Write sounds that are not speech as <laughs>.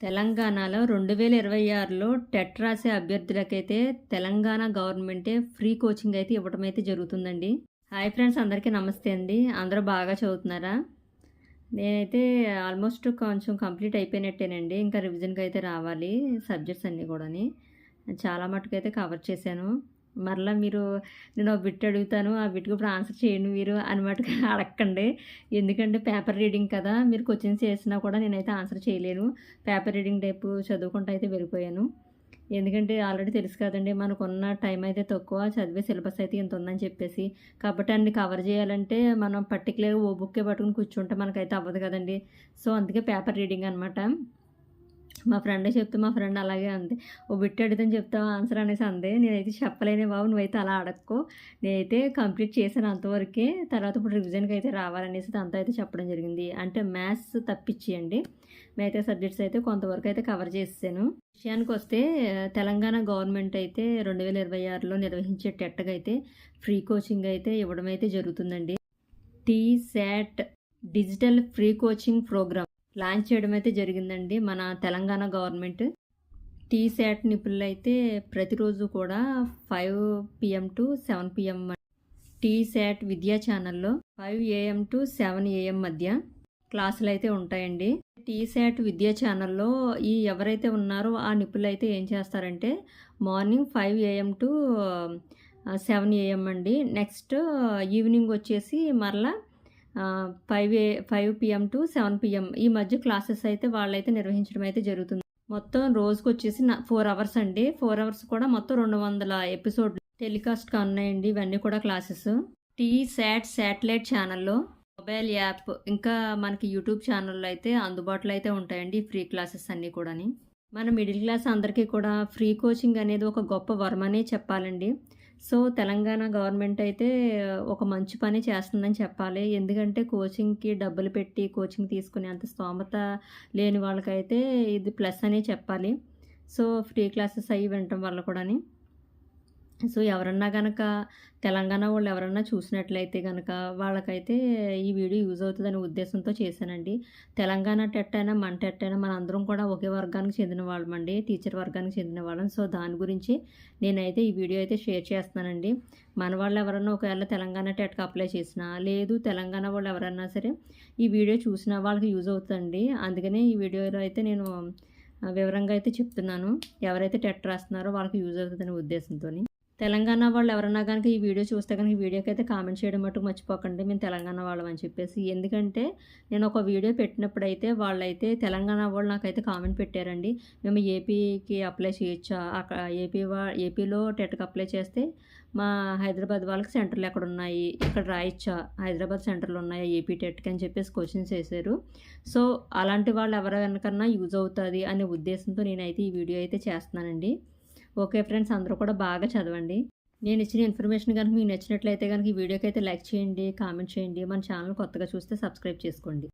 తెలంగాణలో రెండు వేల ఇరవై ఆరులో టెట్ రాసే అభ్యర్థులకైతే తెలంగాణ గవర్నమెంటే ఫ్రీ కోచింగ్ అయితే ఇవ్వడం అయితే జరుగుతుందండి. హాయ్ ఫ్రెండ్స్ అందరికీ నమస్తే అండి. అందరూ బాగా చదువుతున్నారా? నేనైతే ఆల్మోస్ట్ కొంచెం కంప్లీట్ అయిపోయినట్టేనండి. ఇంకా రివిజన్కి అయితే రావాలి సబ్జెక్ట్స్ అన్నీ కూడాని. చాలా మటుకు అయితే కవర్ చేశాను. మరలా మీరు నేను ఒక బిట్ అడుగుతాను ఆ బిట్కి ఇప్పుడు ఆన్సర్ చేయండి మీరు అని <laughs> అడగండి ఎందుకంటే పేపర్ రీడింగ్ కదా మీరు క్వశ్చన్స్ చేసినా కూడా నేనైతే ఆన్సర్ చేయలేను. పేపర్ రీడింగ్ టైపు చదువుకుంటూ అయితే వెళ్ళిపోయాను. ఎందుకంటే ఆల్రెడీ తెలుసు కదండి మనకున్న టైం అయితే తక్కువ చదివే సిలబస్ అయితే ఇంత ఉందని చెప్పేసి. కాబట్టి అన్ని కవర్ చేయాలంటే మనం పర్టికులర్గా ఓ బుక్కే పట్టుకుని కూర్చుంటే మనకైతే అవ్వదు కదండి. సో అందుకే పేపర్ రీడింగ్ అనమాట మా ఫ్రెండ్ చెప్తే మా ఫ్రెండ్ అలాగే అంది. ఓ బిట్ అడిగితే చెప్తావా ఆన్సర్? అనేసి అంది. నేనైతే చెప్పలేనే బాబు నువ్వైతే అలా అడక్కో. నేనైతే కంప్లీట్ చేశాను అంతవరకే. తర్వాత ఇప్పుడు రివిజన్కి అయితే రావాలనేసి అంతా అయితే చెప్పడం జరిగింది. అంటే మ్యాథ్స్ తప్పించేయండి. మిగతా సబ్జెక్ట్స్ అయితే కొంతవరకు అయితే కవర్ చేసాను విషయానికి వస్తే తెలంగాణ గవర్నమెంట్ అయితే రెండు వేల ఇరవై ఆరులో నిర్వహించే టెట్గా అయితే ఫ్రీ కోచింగ్ అయితే ఇవ్వడం అయితే జరుగుతుందండి. T SAT digital free coaching program. Launch చేయడం అయితే జరిగిందండి. మన తెలంగాణ గవర్నమెంట్ టీ శాట్ నిపుణులు అయితే ప్రతిరోజు కూడా five PM to seven PM T SAT Vidya ఛానల్లో five AM to seven AM మధ్య క్లాసులు అయితే ఉంటాయండి. టీ శాట్ విద్యా ఛానల్లో ఈ ఎవరైతే ఉన్నారో ఆ నిపుణులు అయితే ఏం చేస్తారంటే morning five AM to seven AM అండి. నెక్స్ట్ ఈవినింగ్ వచ్చేసి మరలా five A five PM to seven PM ఈ మధ్య క్లాసెస్ అయితే వాళ్ళైతే నిర్వహించడం అయితే జరుగుతుంది. మొత్తం రోజుకు వచ్చేసి ఫోర్ అవర్స్ అండి. ఫోర్ అవర్స్ కూడా మొత్తం రెండు వందల ఎపిసోడ్ టెలికాస్ట్గా ఉన్నాయండి ఇవన్నీ కూడా క్లాసెస్ టీ శాట్ శాటిలైట్ ఛానల్లో మొబైల్ యాప్ ఇంకా మనకి యూట్యూబ్ ఛానల్లో అయితే అందుబాటులో అయితే ఉంటాయండి ఫ్రీ క్లాసెస్ అన్నీ కూడాని. మన మిడిల్ క్లాస్ అందరికీ కూడా ఫ్రీ కోచింగ్ అనేది ఒక గొప్ప వరమనే చెప్పాలండి. సో తెలంగాణ గవర్నమెంట్ అయితే ఒక మంచి పని చేస్తుందని చెప్పాలి. ఎందుకంటే కోచింగ్కి డబ్బులు పెట్టి కోచింగ్ తీసుకునే అంత స్తోమత లేని వాళ్ళకైతే ఇది ప్లస్ అనే చెప్పాలి. సో ఫ్రీ క్లాసెస్ అయ్యి వినటం వల్ల కూడాని. సో ఎవరన్నా కనుక తెలంగాణ వాళ్ళు ఎవరన్నా చూసినట్లయితే కనుక వాళ్ళకైతే ఈ వీడియో యూజ్ అవుతుందనే ఉద్దేశంతో చేశానండి. తెలంగాణ టెట్ అయినా మన టెట్ అయినా మన అందరం కూడా ఒకే వర్గానికి చెందిన వాళ్ళమండి టీచర్ వర్గానికి చెందిన వాళ్ళం. సో దాని గురించి నేనైతే ఈ వీడియో అయితే షేర్ చేస్తున్నానండి. మన వాళ్ళు ఎవరన్నా ఒకవేళ తెలంగాణ టెట్కి అప్లై చేసినా లేదు తెలంగాణ వాళ్ళు ఎవరన్నా సరే ఈ వీడియో చూసినా వాళ్ళకి యూజ్ అవుతుందండి. అందుకనే ఈ వీడియోలో అయితే నేను వివరంగా అయితే చెప్తున్నాను. ఎవరైతే టెట్ రాస్తున్నారో వాళ్ళకి యూజ్ అవుతుందనే ఉద్దేశంతో తెలంగాణ వాళ్ళు ఎవరన్నా కనుక ఈ వీడియో చూస్తే కనుక ఈ వీడియోకి అయితే కామెంట్ చేయడం మటుకు మర్చిపోకండి. మేము తెలంగాణ వాళ్ళం అని చెప్పేసి. ఎందుకంటే నేను ఒక వీడియో పెట్టినప్పుడైతే వాళ్ళైతే తెలంగాణ వాళ్ళు నాకైతే కామెంట్ పెట్టారండి. మేము ఏపీకి అప్లై చేయొచ్చా? అక్కడ ఏపీ వా ఏపీలో టెట్కి అప్లై చేస్తే మా హైదరాబాద్ వాళ్ళకి సెంటర్లు ఎక్కడ ఉన్నాయి ఇక్కడ రాయొచ్చా? హైదరాబాద్ సెంటర్లు ఉన్నాయా? ఏపీ టెట్కి అని చెప్పేసి క్వశ్చన్స్ వేశారు. సో అలాంటి వాళ్ళు ఎవరికన్నా యూజ్ అవుతుంది అనే ఉద్దేశంతో నేనైతే ఈ వీడియో అయితే చేస్తున్నానండి. ఓకే ఫ్రెండ్స్ అందరూ కూడా బాగా చదవండి. నేను ఇచ్చిన ఇన్ఫర్మేషన్ కనుక మీకు నచ్చినట్లయితే కనుక ఈ వీడియోకి అయితే లైక్ చేయండి కామెంట్ చేయండి. మన ఛానల్ కొత్తగా చూస్తే సబ్స్క్రైబ్ చేసుకోండి.